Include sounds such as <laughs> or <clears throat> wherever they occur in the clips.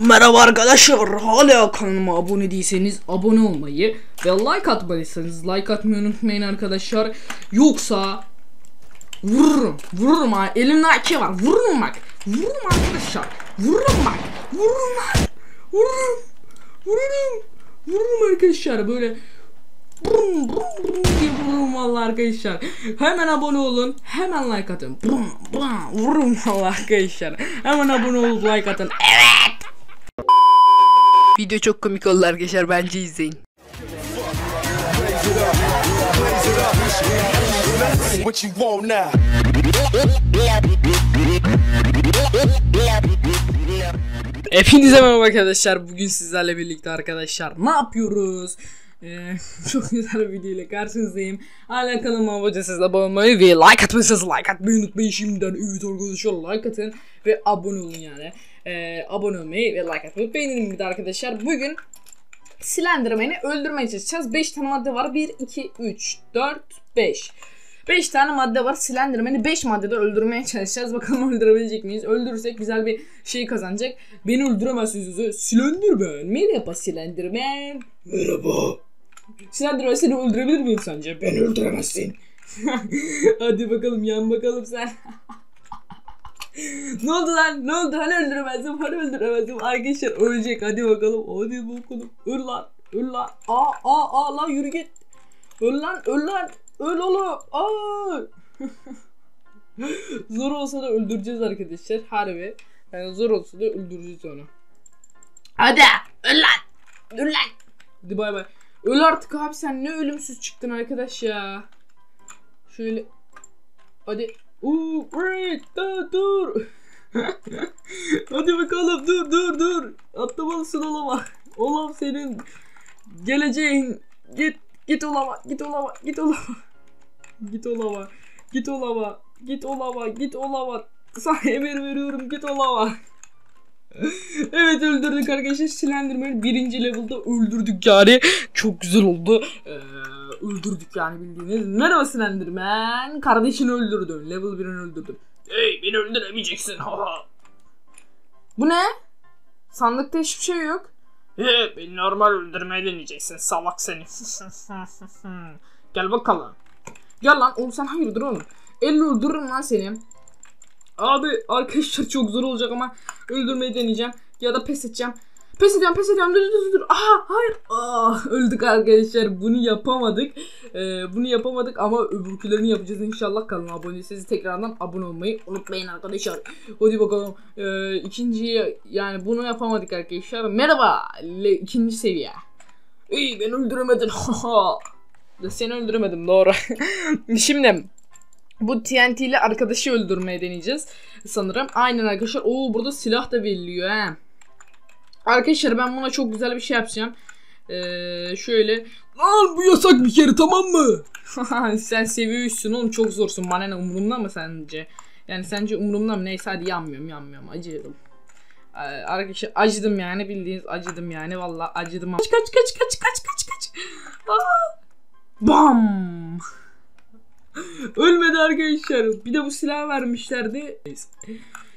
Merhaba arkadaşlar hala kanalıma abone değilseniz abone olmayı ve like atmalıysanız like atmayı unutmayın arkadaşlar yoksa vururum vururum ha elimde AK var vururum bak vururum arkadaşlar vururum bak vururum lan vururum vururum vururum arkadaşlar böyle Brum, brum, brum diye vururum valla arkadaşlar. Hemen abone olun. Hemen like atın. Brum, brum, vururum valla arkadaşlar. Hemen abone olup like atın. Evet. Video çok komik oldu arkadaşlar. Bence izleyin. Hepinize merhaba arkadaşlar. Bugün sizlerle birlikte arkadaşlar ne yapıyoruz? Ee, <laughs> çok güzel bir video ile karşınızdayım. Hala kanalıma abone değilseniz abone olmayı ve like atmayı like atmayı unutmayın şimdiden. Evet arkadaşlar like atın ve abone olun yani. Ee, abone olmayı ve like atmayı unutmayın bir de arkadaşlar. Bugün Slenderman'i öldürmeye çalışacağız. 5 tane madde var. 1, 2, 3, 4, 5. 5 tane madde var. Slenderman'i 5 maddede öldürmeye çalışacağız. Bakalım öldürebilecek miyiz? Öldürürsek güzel bir şey kazanacak. Beni öldüremezsiniz. Slenderman. Merhaba Slenderman. Merhaba. Slenderman seni öldürebilir miyim sence? Beni öldüremezsin. <laughs> Hadi bakalım yan bakalım sen. <laughs> ne oldu lan? Ne oldu? Hani öldüremezdim? Hani öldüremezdim? Arkadaşlar ölecek. Hadi bakalım. Hadi bakalım. Öl lan. Öl lan. Aa aa aa lan yürü git. Öl lan. Öl lan. Öl oğlum. Aa. <laughs> zor olsa da öldüreceğiz arkadaşlar. Harbi. Yani zor olsa da öldüreceğiz onu. Hadi. Öl lan. Öl lan. Hadi bay bay. Öl artık abi sen ne ölümsüz çıktın arkadaş ya. Şöyle. Hadi. Uuu dur dur. <laughs> Hadi bakalım dur dur dur. Atlamalısın olama. Olam senin geleceğin. Git git olama git olama git olama. <laughs> Git olama. Git olama. Git olama. Git olama. Sana emir veriyorum git olama. <laughs> evet öldürdük arkadaşlar. Slenderman'i birinci level'da öldürdük yani. Çok güzel oldu. Ee, öldürdük yani bildiğiniz. Merhaba Slenderman. Kardeşini öldürdüm. Level 1'ini öldürdüm. Hey beni öldüremeyeceksin. Bu ne? Sandıkta hiçbir şey yok. He, beni normal öldürmeye deneyeceksin salak seni. <laughs> Gel bakalım. gel lan. Oğlum sen hayırdır oğlum? Elle öldürürüm lan seni Abi arkadaşlar çok zor olacak ama öldürmeyi deneyeceğim ya da pes edeceğim. Pes ediyorum pes ediyorum dur dur dur. Aha hayır. Ah, öldük arkadaşlar bunu yapamadık. Ee, bunu yapamadık ama öbürkülerini yapacağız inşallah. Kanala abone değilseniz tekrardan abone olmayı unutmayın arkadaşlar. Hadi bakalım. Ee, ikinciyi yani bunu yapamadık arkadaşlar. Merhaba. Le, ikinci seviye. İyi beni <laughs> öldüremedin. Seni öldüremedim doğru. <laughs> Şimdi bu TNT ile arkadaşı öldürmeye deneyeceğiz sanırım. Aynen arkadaşlar. Oo burada silah da veriliyor he. Arkadaşlar ben buna çok güzel bir şey yapacağım. Ee, şöyle. Lan bu yasak bir kere tamam mı? <laughs> Sen seviyorsun oğlum çok zorsun. Bana ne umurumda mı sence? Yani sence umurumda mı? Neyse hadi yanmıyorum yanmıyorum acıyorum. Ee, arkadaşlar acıdım yani bildiğiniz acıdım yani valla acıdım. Kaç kaç kaç kaç kaç kaç kaç. Bam. Ölmedi arkadaşlar. Bir de bu silah vermişlerdi.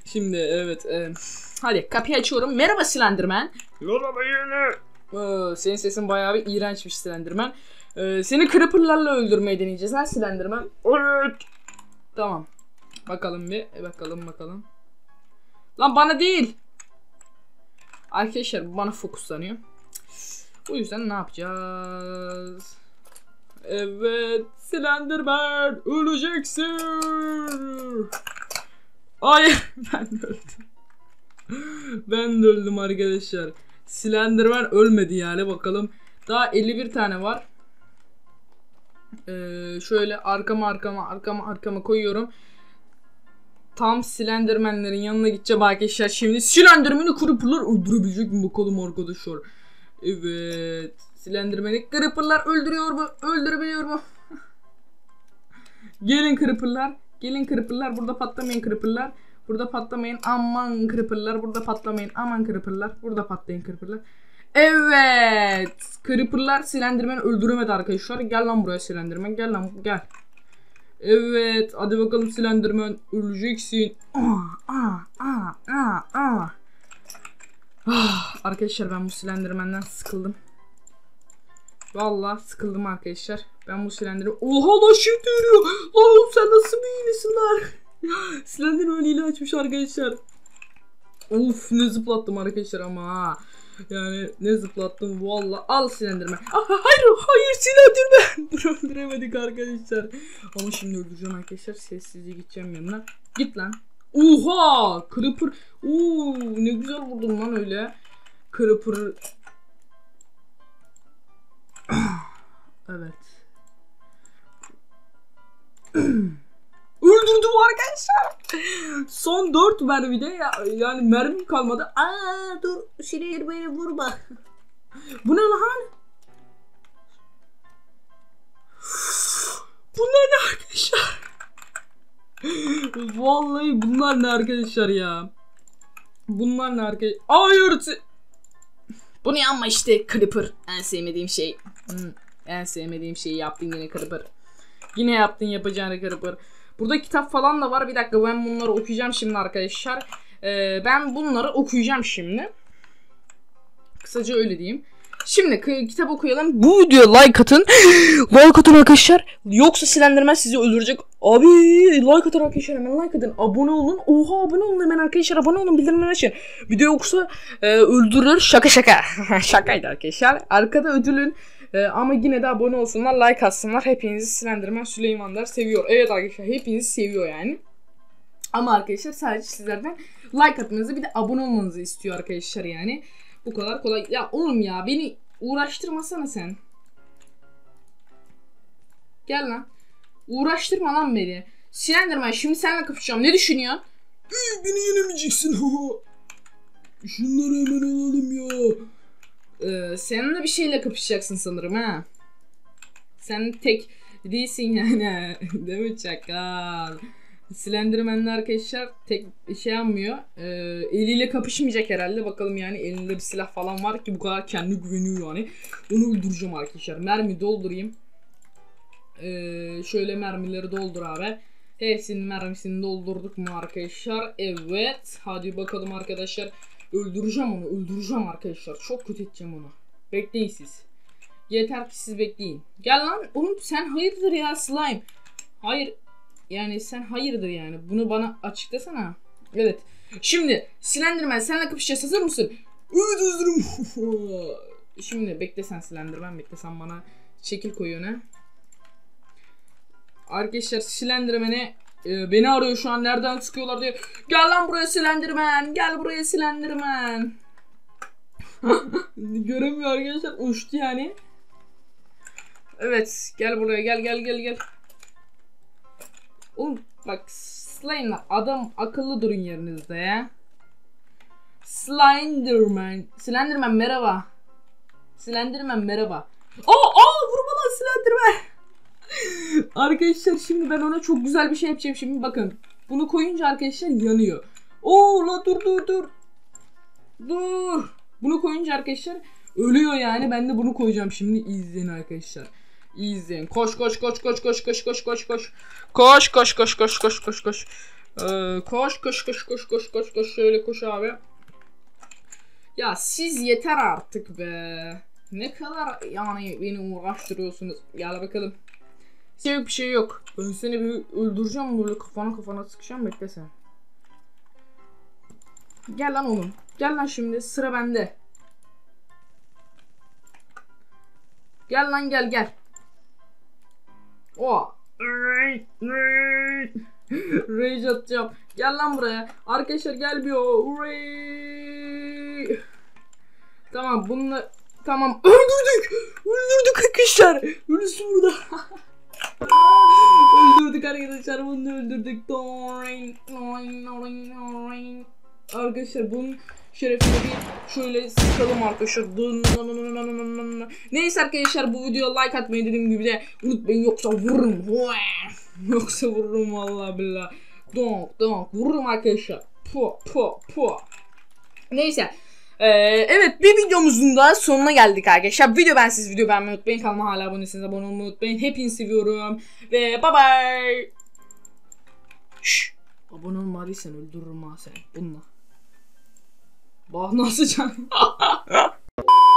Şimdi evet. E, hadi kapıyı açıyorum. Merhaba Slenderman. Merhaba yeni. Ee, senin sesin bayağı bir iğrençmiş Slenderman. Ee, seni creeperlarla öldürmeyi deneyeceğiz ha Slenderman. Evet. Tamam. Bakalım bir. E, bakalım bakalım. Lan bana değil. Arkadaşlar bana fokuslanıyor. O yüzden ne yapacağız? Evet, Slenderman öleceksin. Hayır, <laughs> ben öldüm. ben de öldüm arkadaşlar. Slenderman ölmedi yani bakalım. Daha 51 tane var. Ee, şöyle arkama arkama arkama arkama koyuyorum. Tam Slenderman'lerin yanına gideceğim arkadaşlar. Şimdi Slenderman'i Creeper'lar öldürebilecek mi bakalım arkadaşlar. Evet. Slenderman'i Creeper'lar öldürüyor mu? Öldürebiliyor mu? Gelin Creeper'lar. Gelin Creeper'lar. Burada patlamayın Creeper'lar. Burada patlamayın. Aman Creeper'lar. Burada patlamayın. Aman Creeper'lar. Burada patlayın Creeper'lar. Evet. Creeper'lar Slenderman'i öldüremedi arkadaşlar. Gel lan buraya Slenderman. Gel lan gel. Evet. Hadi bakalım Slenderman. Öleceksin. Ah, ah, ah, ah, ah. Ah, arkadaşlar ben bu Slenderman'den sıkıldım. Vallahi sıkıldım arkadaşlar. Ben bu Slenderman... Oha lan shift yürüyor. Lan sen nasıl bir iğnesin lan? <laughs> Slenderman hile açmış arkadaşlar. Of ne zıplattım arkadaşlar ama ha. Yani ne zıplattım valla. Al Slenderman. Ah, hayır hayır Slenderman. <laughs> Dur öldüremedik arkadaşlar. Ama şimdi öldüreceğim arkadaşlar. Sessizce gideceğim yanına. Git lan. Oha! Creeper. Oo, ne güzel vurdum lan öyle. Creeper. Evet. <clears throat> Öldürdüm arkadaşlar. Son 4 mermide ya, yani mermim kalmadı. Aa dur Şirin beni vurma. Bu ne lan? Bunlar ne arkadaşlar? Vallahi bunlar ne arkadaşlar ya? Bunlar ne arkadaşlar? Hayır. se- Bu ne ama işte Creeper. En sevmediğim şey. Hmm, en sevmediğim şeyi yaptın yine Creeper. Yine yaptın yapacağını Creeper. Burada kitap falan da var. Bir dakika ben bunları okuyacağım şimdi arkadaşlar. Ee, ben bunları okuyacağım şimdi. Kısaca öyle diyeyim. Şimdi kitap okuyalım. Bu videoya like atın. <gasps> like atın arkadaşlar. Yoksa Slenderman sizi öldürecek. Abi like atın arkadaşlar hemen like atın. Abone olun. Oha abone olun hemen arkadaşlar. Abone olun bildirimleri açın. Video yoksa e, öldürür. Şaka şaka. <laughs> Şakaydı arkadaşlar. Arkada ödülün. E, ama yine de abone olsunlar. Like atsınlar. Hepinizi Slenderman Süleymanlar seviyor. Evet arkadaşlar hepinizi seviyor yani. Ama arkadaşlar sadece sizlerden like atmanızı bir de abone olmanızı istiyor arkadaşlar yani. Bu kadar kolay. Ya oğlum ya beni uğraştırmasana sen. Gel lan. Uğraştırma lan beni. Slenderman şimdi seninle kapışacağım. Ne düşünüyorsun? Beni yenemeyeceksin. <laughs> Şunları hemen alalım ya. Ee, seninle bir şeyle kapışacaksın sanırım ha. Sen tek değilsin yani. <laughs> Değil mi çakal? Slenderman'le arkadaşlar tek şey yapmıyor. Ee, eliyle kapışmayacak herhalde. Bakalım yani elinde bir silah falan var ki bu kadar kendi güveniyor yani. Onu öldüreceğim arkadaşlar. Mermi doldurayım. Ee, şöyle mermileri doldur abi. Hepsinin mermisini doldurduk mu arkadaşlar? Evet. Hadi bakalım arkadaşlar. Öldüreceğim onu. Öldüreceğim arkadaşlar. Çok kötü edeceğim onu. Bekleyin siz. Yeter ki siz bekleyin. Gel lan. Oğlum sen hayırdır ya slime. Hayır. Yani sen hayırdır yani. Bunu bana açıklasana. Evet. Şimdi Slenderman senle kapışacağız. Hazır mısın? Evet hazırım. <laughs> Şimdi bekle sen Slenderman. Bekle sen bana şekil koy öne. Arkadaşlar Slenderman'e e, beni arıyor şu an nereden sıkıyorlar diye. Gel lan buraya Slenderman. Gel buraya Slenderman. <laughs> Göremiyor arkadaşlar. Uçtu yani. Evet. Gel buraya. Gel gel gel gel. Oğlum bak Slime'la adam akıllı durun yerinizde ya. Slenderman. Slenderman merhaba. Slenderman merhaba. Aa, aa vurma lan Slenderman. <laughs> arkadaşlar şimdi ben ona çok güzel bir şey yapacağım şimdi bakın. Bunu koyunca arkadaşlar yanıyor. Oo la dur dur dur. Dur. Bunu koyunca arkadaşlar ölüyor yani. Ben de bunu koyacağım şimdi izleyin arkadaşlar. İzleyin. Koş koş koş koş koş koş koş koş koş. Koş koş koş koş koş koş koş. Ee, koş koş koş koş koş koş koş şöyle koş abi. Ya siz yeter artık be. Ne kadar yani beni uğraştırıyorsunuz. Gel bakalım. Bir yok bir şey yok. Ben seni bir öldüreceğim böyle kafana kafana sıkacağım bekle sen. Gel lan oğlum. Gel lan şimdi sıra bende. Gel lan gel gel. O. <laughs> Rage atacağım. Gel lan buraya. Arkadaşlar gelmiyor. Hooray. Tamam bununla tamam öldürdük. Öldürdük arkadaşlar. Ölüsü burada. <laughs> öldürdük arkadaşlar bunu öldürdük. Arkadaşlar bunun şerefine bir şöyle sıkalım arkadaşlar. Neyse arkadaşlar bu videoya like atmayı dediğim gibi de unutmayın yoksa vururum. <laughs> Yoksa vururum vallahi billahi. Donk donk vururum arkadaşlar. Po po po. Neyse. Ee, evet bir videomuzun da sonuna geldik arkadaşlar. Video ben siz video beğenmeyi unutmayın. Kanalıma hala abonesiniz abone olmayı unutmayın. Hepinizi seviyorum. Ve bye bye. Şşş. Abone olmadıysan öldürürüm ha seni. Bununla. Bak nasıl can. <laughs>